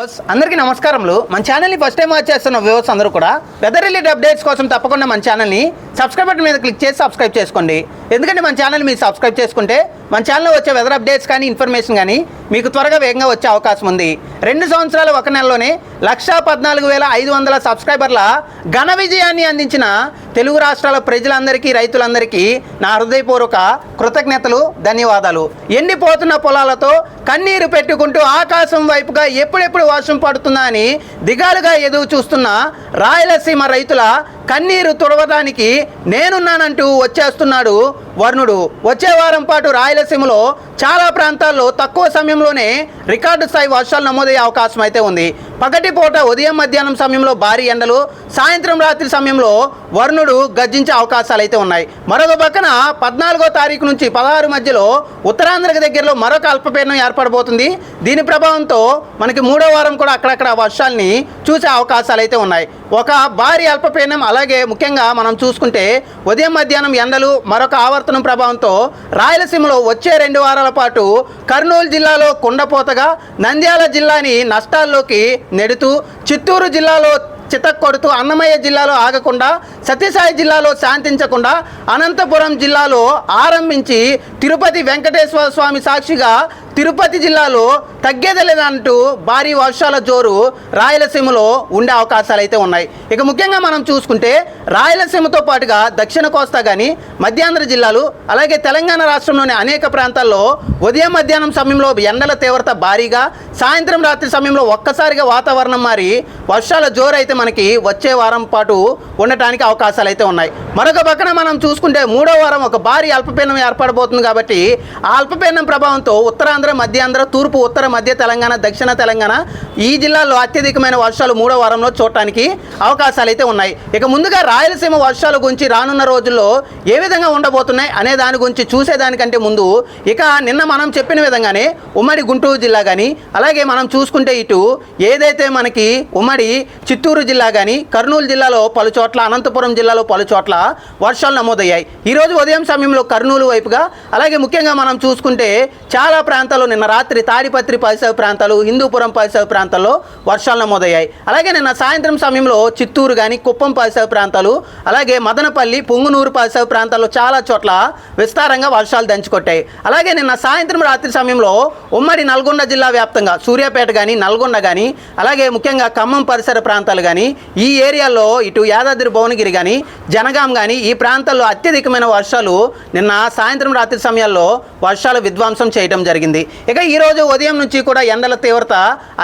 అందరికీ నమస్కారములు. మన ఛానల్ని ఫస్ట్ టైం వాచ్ చేస్తున్న వ్యూవర్స్ అందరూ కూడా వెదర్ రిలేటెడ్ అప్డేట్స్ కోసం తప్పకుండా మన ఛానల్ని సబ్స్క్రైబ్ బటన్ మీద క్లిక్ చేసి సబ్స్క్రైబ్ చేసుకోండి. ఎందుకంటే మన ఛానల్ మీరు సబ్స్క్రైబ్ చేసుకుంటే మన ఛానల్లో వచ్చే వెదర్ అప్డేట్స్ కానీ ఇన్ఫర్మేషన్ కానీ మీకు త్వరగా వేగంగా వచ్చే అవకాశం ఉంది. రెండు సంవత్సరాలు ఒక నెలలోనే లక్షా పద్నాలుగు వేల ఐదు వందల సబ్స్క్రైబర్ల ఘన విజయాన్ని అందించిన తెలుగు రాష్ట్రాల ప్రజలందరికీ రైతులందరికీ నా హృదయపూర్వక కృతజ్ఞతలు ధన్యవాదాలు. ఎండిపోతున్న పొలాలతో కన్నీరు పెట్టుకుంటూ ఆకాశం వైపుగా ఎప్పుడెప్పుడు వర్షం పడుతుందా అని దిగాలుగా ఎదురు చూస్తున్న రాయలసీమ రైతుల కన్నీరు తుడవడానికి నేనున్నానంటూ వచ్చేస్తున్నాడు వర్ణుడు వచ్చే వారం పాటు రాయలసీమలో చాలా ప్రాంతాల్లో తక్కువ సమయంలోనే రికార్డు స్థాయి వర్షాలు నమోదయ్యే అవకాశం అయితే ఉంది. పగటిపూట ఉదయం మధ్యాహ్నం సమయంలో భారీ ఎండలు సాయంత్రం రాత్రి సమయంలో వరుణుడు గర్జించే అవకాశాలు అయితే ఉన్నాయి. మరొక పక్కన పద్నాలుగో తారీఖు నుంచి పదహారు మధ్యలో ఉత్తరాంధ్రకు దగ్గరలో మరొక అల్పపీడనం ఏర్పడబోతుంది. దీని ప్రభావంతో మనకి మూడో వారం కూడా అక్కడక్కడ వర్షాల్ని చూసే అవకాశాలు అయితే ఉన్నాయి. ఒక భారీ అల్పపీడనం అలాగే ముఖ్యంగా మనం చూసుకుంటే ఉదయం మధ్యాహ్నం ఎండలు మరొక ఆవర్తనం ప్రభావంతో రాయలసీమలో వచ్చే రెండు వారాల పాటు కర్నూలు జిల్లాలో కుండపోతగా నంద్యాల జిల్లాని నష్టాల్లోకి నెడుతూ చిత్తూరు జిల్లాలో చితక్కొడుతూ అన్నమయ్య జిల్లాలో ఆగకుండా సత్యసాయి జిల్లాలో శాంతించకుండా అనంతపురం జిల్లాలో ఆరంభించి తిరుపతి వెంకటేశ్వర స్వామి సాక్షిగా తిరుపతి జిల్లాలో తగ్గేదలేదంటూ భారీ వర్షాల జోరు రాయలసీమలో ఉండే అవకాశాలు అయితే ఉన్నాయి. ఇక ముఖ్యంగా మనం చూసుకుంటే రాయలసీమతో పాటుగా దక్షిణ కోస్తా కానీ మధ్యాంధ్ర జిల్లాలు అలాగే తెలంగాణ రాష్ట్రంలోని అనేక ప్రాంతాల్లో ఉదయం మధ్యాహ్నం సమయంలో ఎండల తీవ్రత భారీగా సాయంత్రం రాత్రి సమయంలో ఒక్కసారిగా వాతావరణం మారి వర్షాల జోరు అయితే మనకి వచ్చే వారం పాటు ఉండటానికి అవకాశాలు అయితే ఉన్నాయి. మరొక పక్కన మనం చూసుకుంటే మూడో వారం ఒక భారీ అల్పపీడనం ఏర్పడబోతుంది కాబట్టి ఆ అల్పపీడనం ప్రభావంతో ఉత్తరాంధ్ర మధ్యాంధ్ర తూర్పు ఉత్తర మధ్య తెలంగాణ దక్షిణ తెలంగాణ ఈ జిల్లాల్లో అత్యధికమైన వర్షాలు మూడో వారంలో చూడటానికి అవకాశాలు అయితే ఉన్నాయి. ఇక ముందుగా రాయలసీమ వర్షాల గురించి రానున్న రోజుల్లో ఏ విధంగా ఉండబోతున్నాయి అనే దాని గురించి చూసేదానికంటే ముందు ఇక నిన్న మనం చెప్పిన విధంగానే ఉమ్మడి గుంటూరు జిల్లా కానీ అలాగే మనం చూసుకుంటే ఇటు ఏదైతే మనకి ఉమ్మడి చిత్తూరు జిల్లా కానీ కర్నూలు జిల్లాలో పలు చోట్ల అనంతపురం జిల్లాలో పలు చోట్ల వర్షాలు నమోదయ్యాయి. ఈరోజు ఉదయం సమయంలో కర్నూలు వైపుగా అలాగే ముఖ్యంగా మనం చూసుకుంటే చాలా ప్రాంతాల్లో నిన్న రాత్రి తాడిపత్రి పరిసర ప్రాంతాలు హిందూపురం పరిసర ప్రాంతాల్లో వర్షాలు నమోదయ్యాయి. అలాగే నిన్న సాయంత్రం సమయంలో చిత్తూరు కానీ కుప్పం పరిసర ప్రాంతాలు అలాగే మదనపల్లి పుంగునూరు పరిసర ప్రాంతాల్లో చాలా చోట్ల విస్తారంగా వర్షాలు దంచుకొట్టాయి. అలాగే నిన్న సాయంత్రం రాత్రి సమయంలో ఉమ్మడి నల్గొండ జిల్లా వ్యాప్తంగా సూర్యాపేట కానీ నల్గొండ కానీ అలాగే ముఖ్యంగా ఖమ్మం పరిసర ప్రాంతాలు కానీ ఈ ఏరియాలో ఇటు యాదాద్రి భువనగిరి కానీ జనగాం కానీ ఈ ప్రాంతాల్లో అత్యధికమైన వర్షాలు నిన్న సాయంత్రం రాత్రి సమయాల్లో వర్షాలు విధ్వంసం చేయడం జరిగింది. ఇక ఈరోజు ఉదయం నుంచి కూడా ఎండల తీవ్రత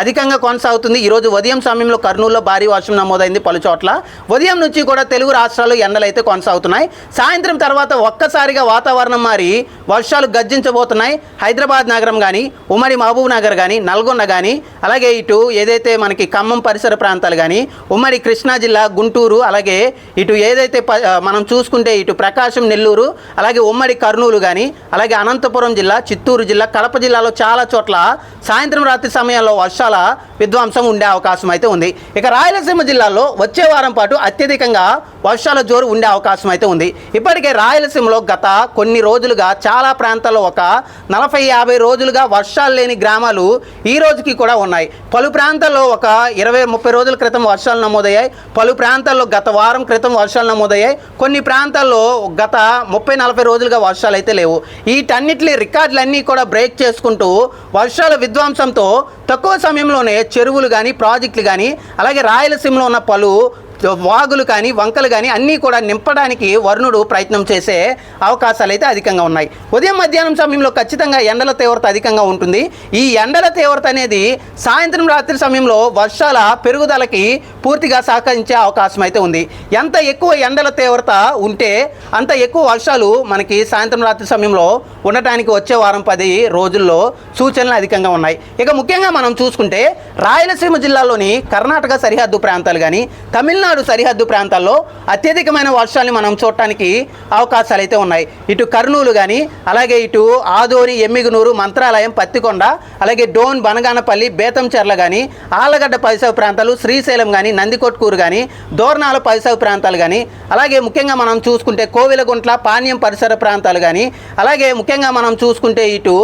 అధికంగా కొనసాగుతుంది. ఈరోజు ఉదయం సమయంలో కర్నూలులో భారీ వర్షం నమోదైంది పలు చోట్ల. ఉదయం నుంచి కూడా తెలుగు రాష్ట్రాలు ఎండలైతే కొనసాగుతున్నాయి. సాయంత్రం తర్వాత ఒక్కసారిగా వాతావరణం మారి వర్షాలు గర్జించబోతున్నాయి. హైదరాబాద్ నగరం కానీ ఉమ్మడి మహబూబ్ నగర్ కానీ నల్గొండ కానీ అలాగే ఇటు ఏదైతే మనకి ఖమ్మం పరిసర ప్రాంతాలు కానీ ఉమ్మడి కృష్ణా జిల్లా గుంటూరు అలాగే ఇటు ఏదైతే మనం చూసుకుంటే ఇటు ప్రకాశం నెల్లూరు అలాగే ఉమ్మడి కర్నూలు కానీ అలాగే అనంతపురం జిల్లా చిత్తూరు జిల్లా కడప జిల్లాలో చాలా చోట్ల సాయంత్రం రాత్రి సమయంలో వర్షాల విధ్వంసం ఉండే అవకాశం అయితే ఉంది. ఇక రాయలసీమ జిల్లాలో వచ్చే వారం పాటు అత్యధికంగా వర్షాల జోరు ఉండే అవకాశం అయితే ఉంది. ఇప్పటికే రాయలసీమలో గత కొన్ని రోజులుగా చాలా ప్రాంతాల్లో ఒక నలభై యాభై రోజులుగా వర్షాలు లేని గ్రామాలు ఈ రోజుకి కూడా ఉన్నాయి. పలు ప్రాంతాల్లో ఒక ఇరవై ముప్పై రోజుల క్రితం వర్షాలు నమోదయ్యాయి. పలు ప్రాంతాల్లో గత వారం క్రితం వర్షాలు నమోదయ్యాయి. కొన్ని ప్రాంతాల్లో గత ముప్పై నలభై రోజులుగా వర్షాలు అయితే లేవు. వీటన్నిటి రికార్డులన్నీ కూడా బ్రేక్ చేసుకుంటూ వర్షాల విధ్వంసంతో తక్కువ సమయంలోనే చెరువులు కానీ ప్రాజెక్టులు కానీ అలాగే రాయలసీమలో ఉన్న పలు వాగులు కానీ వంకలు కానీ అన్నీ కూడా నింపడానికి వరుణుడు ప్రయత్నం చేసే అవకాశాలు అయితే అధికంగా ఉన్నాయి. ఉదయం మధ్యాహ్నం సమయంలో ఖచ్చితంగా ఎండల తీవ్రత అధికంగా ఉంటుంది. ఈ ఎండల తీవ్రత అనేది సాయంత్రం రాత్రి సమయంలో వర్షాల పెరుగుదలకి పూర్తిగా సహకరించే అవకాశం అయితే ఉంది. ఎంత ఎక్కువ ఎండల తీవ్రత ఉంటే అంత ఎక్కువ వర్షాలు మనకి సాయంత్రం రాత్రి సమయంలో ఉండటానికి వచ్చే వారం పది రోజుల్లో సూచనలు అధికంగా ఉన్నాయి. ఇక ముఖ్యంగా మనం చూసుకుంటే రాయలసీమ జిల్లాలోని కర్ణాటక సరిహద్దు ప్రాంతాలు కానీ తమిళనాడు తమిళనాడు సరిహద్దు ప్రాంతాల్లో అత్యధికమైన వర్షాలను మనం చూడటానికి అవకాశాలు అయితే ఉన్నాయి. ఇటు కర్నూలు కానీ అలాగే ఇటు ఆదోని ఎమ్మిగునూరు మంత్రాలయం పత్తికొండ అలాగే డోన్ బనగానపల్లి బేతంచెర్ల కానీ ఆళ్ళగడ్డ పరిసర ప్రాంతాలు శ్రీశైలం కానీ నందికొట్కూరు కానీ దోర్నాల పరిసర ప్రాంతాలు కానీ అలాగే ముఖ్యంగా మనం చూసుకుంటే కోవిలగుంట్ల పాణ్యం పరిసర ప్రాంతాలు కానీ అలాగే ముఖ్యంగా మనం చూసుకుంటే ఇటు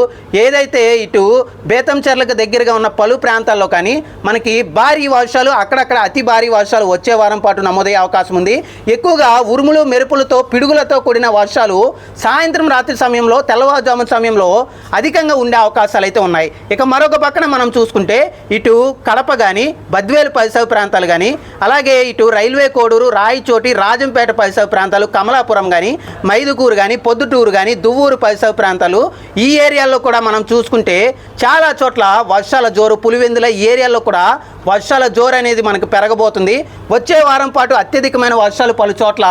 ఏదైతే ఇటు బేతంచెర్లకు దగ్గరగా ఉన్న పలు ప్రాంతాల్లో కానీ మనకి భారీ వర్షాలు అక్కడక్కడ అతి భారీ వర్షాలు వచ్చే వారం పాటు నమోదయ్యే అవకాశం ఉంది. ఎక్కువగా ఉరుములు మెరుపులతో పిడుగులతో కూడిన వర్షాలు సాయంత్రం రాత్రి సమయంలో తెల్లవారుజాము సమయంలో అధికంగా ఉండే అవకాశాలు అయితే ఉన్నాయి. ఇక మరొక పక్కన మనం చూసుకుంటే ఇటు కడప కానీ బద్వేలు పరిసర ప్రాంతాలు కానీ అలాగే ఇటు రైల్వే కోడూరు రాయచోటి రాజంపేట పరిసర ప్రాంతాలు కమలాపురం కానీ మైదుకూరు కానీ పొద్దుటూరు కానీ దువ్వూరు పరిసర ప్రాంతాలు ఈ ఏరియాల్లో కూడా మనం చూసుకుంటే చాలా చోట్ల వర్షాల జోరు పులివెందుల ఈ ఏరియాల్లో కూడా వర్షాల జోరు అనేది మనకు పెరగబోతుంది. వచ్చే వారం పాటు అత్యధికమైన వర్షాలు పలు చోట్ల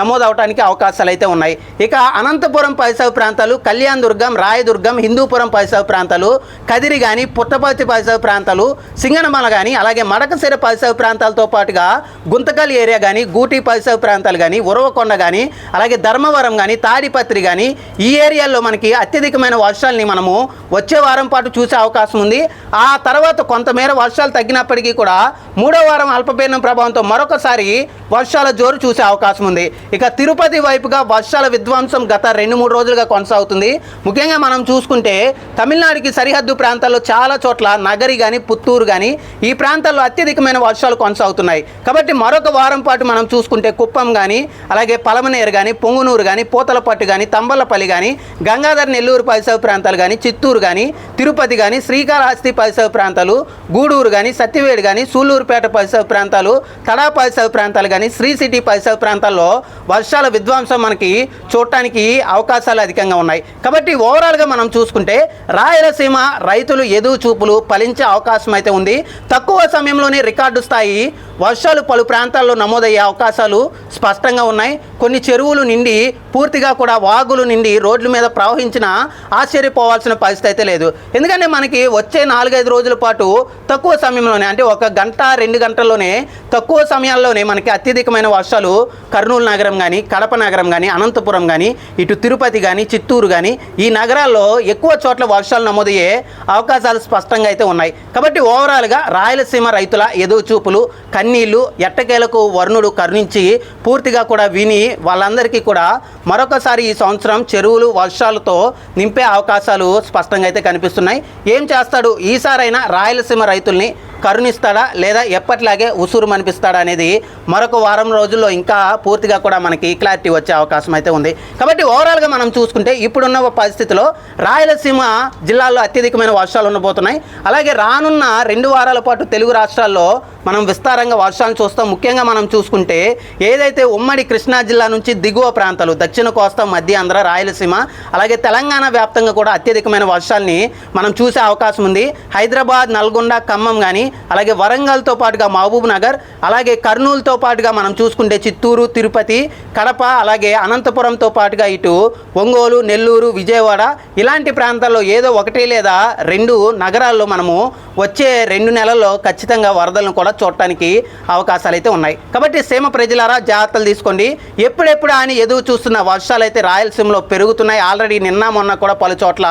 నమోదవడానికి అవకాశాలు అయితే ఉన్నాయి. ఇక అనంతపురం పరిసర ప్రాంతాలు కళ్యాణ్ దుర్గం రాయదుర్గం హిందూపురం పరిసర ప్రాంతాలు కదిరి కానీ పుట్టపర్తి పరిసర ప్రాంతాలు సింగనమల కానీ అలాగే మడకసిర పరిసర ప్రాంతాలతో పాటుగా గుంతకల్ ఏరియా కానీ గూటి పరిసర ప్రాంతాలు కానీ ఉరవకొండ కానీ అలాగే ధర్మవరం కానీ తాడిపత్రి కానీ ఈ ఏరియాల్లో మనకి అత్యధికమైన వర్షాలని మనము వచ్చే వారం పాటు చూసే అవకాశం ఉంది. ఆ తర్వాత కొంతమేర వర్షాలు తగ్గినప్పటికీ కూడా మూడో వారం అల్పపీడనం ప్రభావంతో మరోసారి వర్షాల జోరు చూసే అవకాశం ఉంది. ఇక తిరుపతి వైపుగా వర్షాల విధ్వంసం గత రెండు మూడు రోజులుగా కొనసాగుతుంది. ముఖ్యంగా మనం చూసుకుంటే తమిళనాడుకి సరిహద్దు ప్రాంతాల్లో చాలా చోట్ల నగరి కానీ పుత్తూరు కానీ ఈ ప్రాంతాల్లో అత్యధికమైన వర్షాలు కొనసాగుతున్నాయి. కాబట్టి మరొక వారం పాటు మనం చూసుకుంటే కుప్పం కానీ అలాగే పలమనేరు కానీ పొంగునూరు కానీ పూతలపట్టు కానీ తంబలపల్లి కానీ గంగాధర్ నెల్లూరు పరిసర ప్రాంతాలు కానీ చిత్తూరు కానీ తిరుపతి కానీ శ్రీకాళహస్తి పరిసర ప్రాంతాలు గూడూరు కానీ సత్యవేడు కానీ సూళ్ళూరుపేట పరిసర ప్రాంతాలు తడా పరిసర ప్రాంతాలు కానీ శ్రీ సిటీ పరిసర ప్రాంతాల్లో వర్షాల విధ్వంసం మనకి చూడటానికి అవకాశాలు అధికంగా ఉన్నాయి. కాబట్టి ఓవరాల్గా మనం చూసుకుంటే రాయలసీమ రైతులు ఎదురు చూపులు ఫలించే అవకాశం అయితే ఉంది. తక్కువ సమయంలోనే రికార్డు స్థాయి వర్షాలు పలు ప్రాంతాల్లో నమోదయ్యే అవకాశాలు స్పష్టంగా ఉన్నాయి. కొన్ని చెరువులు నిండి పూర్తిగా కూడా వాగులు నిండి రోడ్ల మీద ప్రవహించిన ఆశ్చర్యపోవాల్సిన పరిస్థితి అయితే లేదు. ఎందుకంటే మనకి వచ్చే నాలుగైదు రోజుల పాటు తక్కువ సమయంలోనే అంటే ఒక గంట రెండు గంటల్లోనే తక్కువ సమయాల్లోనే మనకి అత్యధికమైన వర్షాలు కర్నూలు నగరం కానీ కడప నగరం కానీ అనంతపురం కానీ ఇటు తిరుపతి కానీ చిత్తూరు కానీ ఈ నగరాల్లో ఎక్కువ చోట్ల వర్షాలు నమోదయ్యే అవకాశాలు స్పష్టంగా అయితే ఉన్నాయి. కాబట్టి ఓవరాల్గా రాయలసీమ రైతుల ఎదుగు చూపులు కన్నీళ్ళు ఎట్టకేలకు వర్ణుడు కరుణించి పూర్తిగా కూడా విని వాళ్ళందరికీ కూడా మరొకసారి ఈ సంవత్సరం చెరువులు వర్షాలతో నింపే అవకాశాలు స్పష్టంగా అయితే కనిపిస్తున్నాయి. ఏం చేస్తాడు? ఈసారైనా రాయలసీమ రైతుల్ని కరుణిస్తాడా లేదా ఎప్పట్లాగే ఉసురు మనిపిస్తాడా అనేది మరొక వారం రోజుల్లో ఇంకా పూర్తిగా కూడా మనకి క్లారిటీ వచ్చే అవకాశం అయితే ఉంది. కాబట్టి ఓవరాల్గా మనం చూసుకుంటే ఇప్పుడున్న పరిస్థితిలో రాయలసీమ జిల్లాల్లో అత్యధికమైన వర్షాలు ఉండబోతున్నాయి. అలాగే రానున్న రెండు వారాల పాటు తెలుగు రాష్ట్రాల్లో మనం విస్తారంగా వర్షాలు చూస్తాం. ముఖ్యంగా మనం చూసుకుంటే ఏదైతే ఉమ్మడి కృష్ణా జిల్లా నుంచి దిగువ ప్రాంతాలు దక్షిణ కోస్తా మధ్య ఆంధ్ర రాయలసీమ అలాగే తెలంగాణ వ్యాప్తంగా కూడా అత్యధికమైన వర్షాలని మనం చూసే అవకాశం ఉంది. హైదరాబాద్ నల్గొండ ఖమ్మం కానీ అలాగే వరంగల్తో పాటుగా మహబూబ్ నగర్ అలాగే కర్నూలుతో పాటుగా మనం చూసుకుంటే చిత్తూరు తిరుపతి కడప అలాగే అనంతపురంతో పాటుగా ఇటు ఒంగోలు నెల్లూరు విజయవాడ ఇలాంటి ప్రాంతాల్లో ఏదో ఒకటి లేదా రెండు నగరాల్లో మనము వచ్చే రెండు నెలల్లో ఖచ్చితంగా వరదలను కూడా చూడటానికి అవకాశాలు అయితే ఉన్నాయి. కాబట్టి సీమ ప్రజలారా జాగ్రత్తలు తీసుకోండి. ఎప్పుడెప్పుడు అని ఎదురు చూస్తున్న వర్షాలు అయితే రాయలసీమలో పెరుగుతున్నాయి. ఆల్రెడీ నిన్న మొన్న కూడా పలు చోట్ల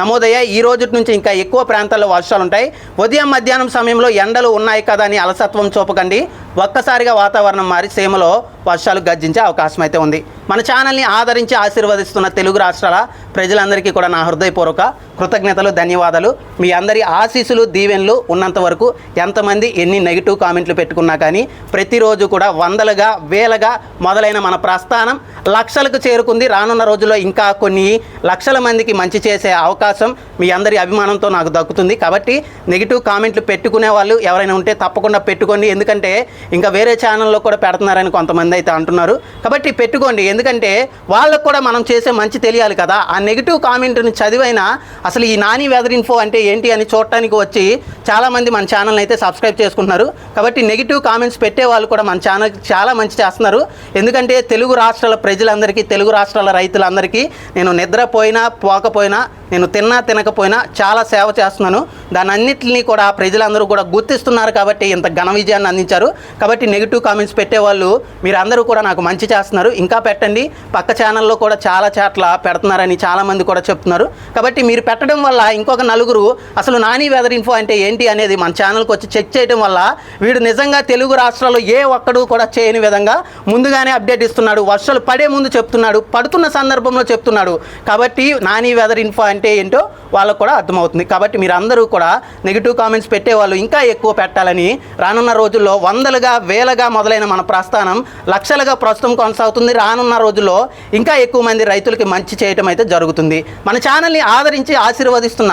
నమోదయ్యాయి. ఈ రోజు నుంచి ఇంకా ఎక్కువ ప్రాంతాల్లో వర్షాలు ఉంటాయి. ఉదయం మధ్యాహ్నం సమయంలో ఎండలు ఉన్నాయి కదా అని అలసత్వం చూపకండి. ఒక్కసారిగా వాతావరణం మారి సీమలో వర్షాలు గర్జించే అవకాశం అయితే ఉంది. మన ఛానల్ని ఆదరించి ఆశీర్వదిస్తున్న తెలుగు రాష్ట్రాల ప్రజలందరికీ కూడా నా హృదయపూర్వక కృతజ్ఞతలు ధన్యవాదాలు. మీ అందరి ఆశీస్సులు దీవెనలు ఉన్నంత వరకు ఎంతమంది ఎన్ని నెగిటివ్ కామెంట్లు పెట్టుకున్నా కానీ ప్రతిరోజు కూడా వందలుగా వేలగా మొదలైన మన ప్రస్థానం లక్షలకు చేరుకుంది. రానున్న రోజుల్లో ఇంకా కొన్ని లక్షల మందికి మంచి చేసే అవకాశం మీ అందరి అభిమానంతో నాకు దక్కుతుంది. కాబట్టి నెగిటివ్ కామెంట్లు పెట్టుకునే వాళ్ళు ఎవరైనా ఉంటే తప్పకుండా పెట్టుకోండి. ఎందుకంటే ఇంకా వేరే ఛానల్లో కూడా పెడుతున్నారని కొంతమంది అయితే అంటున్నారు. కాబట్టి పెట్టుకోండి. ఎందుకంటే వాళ్ళకు కూడా మనం చేసే మంచి తెలియాలి కదా. ఆ నెగిటివ్ కామెంట్ని చదివైనా అసలు ఈ నాని వెదర్ ఇన్ఫో అంటే ఏంటి అని చూడటానికి వచ్చి చాలామంది మన ఛానల్ని అయితే సబ్స్క్రైబ్ చేసుకుంటున్నారు. కాబట్టి నెగిటివ్ కామెంట్స్ పెట్టే వాళ్ళు కూడా మన ఛానల్ చాలా మంచి చేస్తున్నారు. ఎందుకంటే తెలుగు రాష్ట్రాల ప్రజలందరికీ తెలుగు రాష్ట్రాల రైతులందరికీ నేను నిద్రపోయినా పోకపోయినా నేను తిన్నా తినకపోయినా చాలా సేవ చేస్తున్నాను. దాని అన్నింటినీ కూడా ప్రజలందరూ కూడా గుర్తిస్తున్నారు కాబట్టి ఇంత ఘన విజయాన్ని అందించారు. కాబట్టి నెగిటివ్ కామెంట్స్ పెట్టేవాళ్ళు మీరు అందరూ కూడా నాకు మంచి చేస్తున్నారు. ఇంకా పెట్టండి. పక్క ఛానల్లో కూడా చాలా చాట్ల పెడుతున్నారని చాలామంది కూడా చెప్తున్నారు. కాబట్టి మీరు పెట్టడం వల్ల ఇంకొక నలుగురు అసలు నాని వెదర్ ఇన్ఫో అంటే ఏంటి అనేది మన ఛానల్కి వచ్చి చెక్ చేయడం వల్ల వీడు నిజంగా తెలుగు రాష్ట్రాల్లో ఏ ఒక్కడు కూడా చేయని విధంగా ముందుగానే అప్డేట్ ఇస్తున్నాడు. వర్షాలు పడే ముందు చెప్తున్నాడు. పడుతున్న సందర్భంలో చెప్తున్నాడు. కాబట్టి నాని వెదర్ ఇన్ఫో అంటే ఏంటో వాళ్ళకు కూడా అర్థమవుతుంది. కాబట్టి మీరు అందరూ కూడా నెగిటివ్ కామెంట్స్ పెట్టేవాళ్ళు ఇంకా ఎక్కువ పెట్టాలని రానున్న రోజుల్లో వందలుగా వేలగా మొదలైన మన ప్రస్థానం లక్షలుగా ప్రస్తుతం కొనసాగుతుంది. రానున్న రోజుల్లో ఇంకా ఎక్కువ మంది రైతులకి మంచి చేయటం అయితే జరుగుతుంది. మన ఛానల్ని ఆదరించి ఆశీర్వదిస్తున్న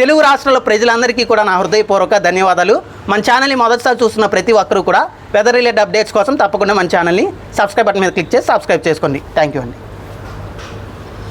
తెలుగు రాష్ట్రాల ప్రజలందరికీ కూడా నా హృదయపూర్వక ధన్యవాదాలు. మన ఛానల్ని మొదటిసారి చూస్తున్న ప్రతి ఒక్కరూ కూడా వెదర్ రిలేటెడ్ అప్డేట్స్ కోసం తప్పకుండా మన ఛానల్ని సబ్స్క్రైబ్ బటన్ మీద క్లిక్ చేసి సబ్స్క్రైబ్ చేసుకోండి. థ్యాంక్ యూ అండి.